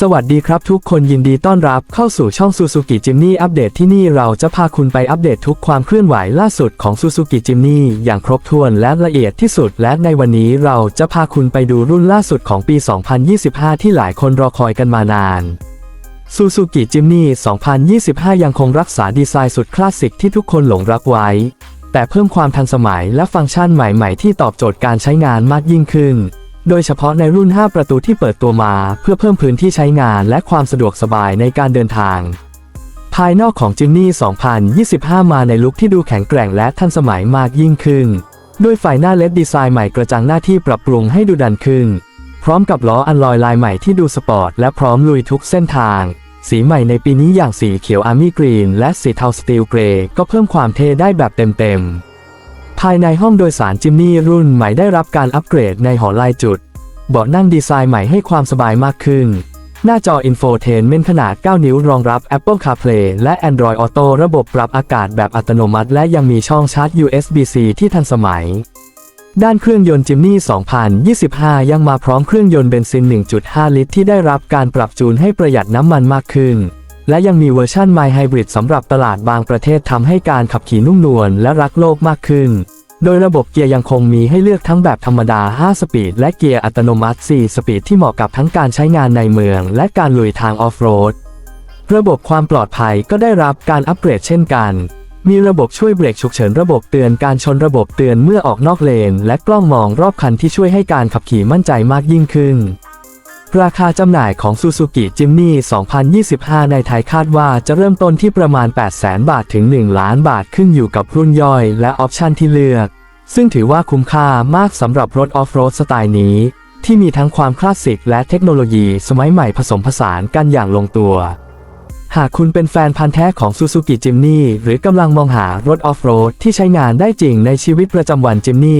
สวัสดีครับทุกคนยินดีต้อนรับเข้าสู่ช่อง Suzuki Jimny อัปเดตที่นี่เราจะพาคุณไปอัปเดตทุกความเคลื่อนไหวล่าสุดของ Suzuki Jimny อย่างครบถ้วนและละเอียดที่สุด และในวันนี้เราจะพาคุณไปดูรุ่นล่าสุดของปี 2025 ที่หลายคนรอคอยกันมานาน Suzuki Jimny 2025 ยังคงรักษาดีไซน์สุดคลาสสิกที่ทุกคนหลงรักไว้ แต่เพิ่มความทันสมัยและฟังก์ชันใหม่ๆ ที่ตอบโจทย์การใช้งานมากยิ่งขึ้น โดยเฉพาะในรุ่น 5 ประตูที่เปิดตัวมาเพื่อเพิ่มพื้นที่ใช้งานและความสะดวกสบายในการเดินทาง ภายนอกของจิมนี่ 2025 มาในลุคที่ดูแข็งแกร่งและทันสมัยมากยิ่งขึ้น ด้วยไฟหน้าเลดดีไซน์ใหม่กระจังหน้าที่ปรับปรุงให้ดูดันขึ้น พร้อมกับล้ออันลอยลายใหม่ที่ดูสปอร์ตและพร้อมลุยทุกเส้นทาง สีใหม่ในปีนี้อย่างสีเขียวอาร์มี่กรีนและสีเทาสตีลเกรย์ก็เพิ่มความเท่ได้แบบเต็มๆ ภายในห้องโดยสารจิมนี่รุ่นใหม่ได้รับการอัปเกรดในหอลายจุด เบาะนั่งดีไซน์ใหม่ให้ความสบายมากขึ้น หน้าจอ Infotainment ขนาด 9 นิ้วรองรับ Apple CarPlay และ Android Auto ระบบปรับอากาศแบบอัตโนมัติ และยังมีช่องชาร์จ USB-C ที่ทันสมัย ด้านเครื่องยนต์จิมนี่ 2025 ยังมาพร้อมเครื่องยนต์เบนซิน 1.5 ลิตรที่ได้รับการปรับจูนให้ประหยัดน้ำมันมากขึ้น และยังมีเวอร์ชัน My Hybrid สำหรับตลาดบางประเทศทำให้การขับขี่นุ่มนวลและรักโลกมากขึ้น โดยระบบเกียร์ยังคงมีให้เลือกทั้งแบบธรรมดา 5 สปีด และเกียร์อัตโนมัติ 4 สปีดที่เหมาะกับทั้งการใช้งานในเมือง และการลุยทางออฟโรด ระบบความปลอดภัยก็ได้รับการอัปเกรดเช่นกัน มีระบบช่วยเบรกฉุกเฉินระบบเตือนการชนระบบเตือนเมื่อออกนอกเลน และกล้องมองรอบคันที่ช่วยให้การขับขี่มั่นใจมากยิ่งขึ้น ราคาจำหน่ายของ Suzuki Jimny 2025 ในไทยคาดว่าจะเริ่มต้นที่ประมาณ 800,000 บาทถึง 1 ล้านบาทขึ้นอยู่กับรุ่นย่อยและออปชันที่เลือก ซึ่งถือว่าคุ้มค่ามากสำหรับรถออฟโรดสไตล์นี้ ที่มีทั้งความคลาสสิกและเทคโนโลยีสมัยใหม่ผสมผสานกันอย่างลงตัว หากคุณเป็นแฟนพันธ์แท้ของ Suzuki Jimny หรือกำลังมองหารถออฟโรดที่ใช้งานได้จริงในชีวิตประจำวัน Jimny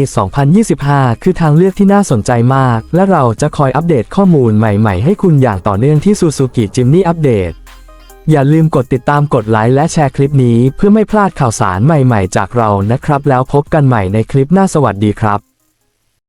2025 คือทางเลือกที่น่าสนใจมาก และเราจะคอยอัปเดตข้อมูลใหม่ๆ ให้คุณอย่างต่อเนื่องที่ Suzuki Jimny Update อย่าลืมกดติดตามกดไลค์และแชร์คลิปนี้เพื่อไม่พลาดข่าวสารใหม่ๆ จากเรานะครับ แล้วพบกันใหม่ในคลิปหน้าสวัสดีครับ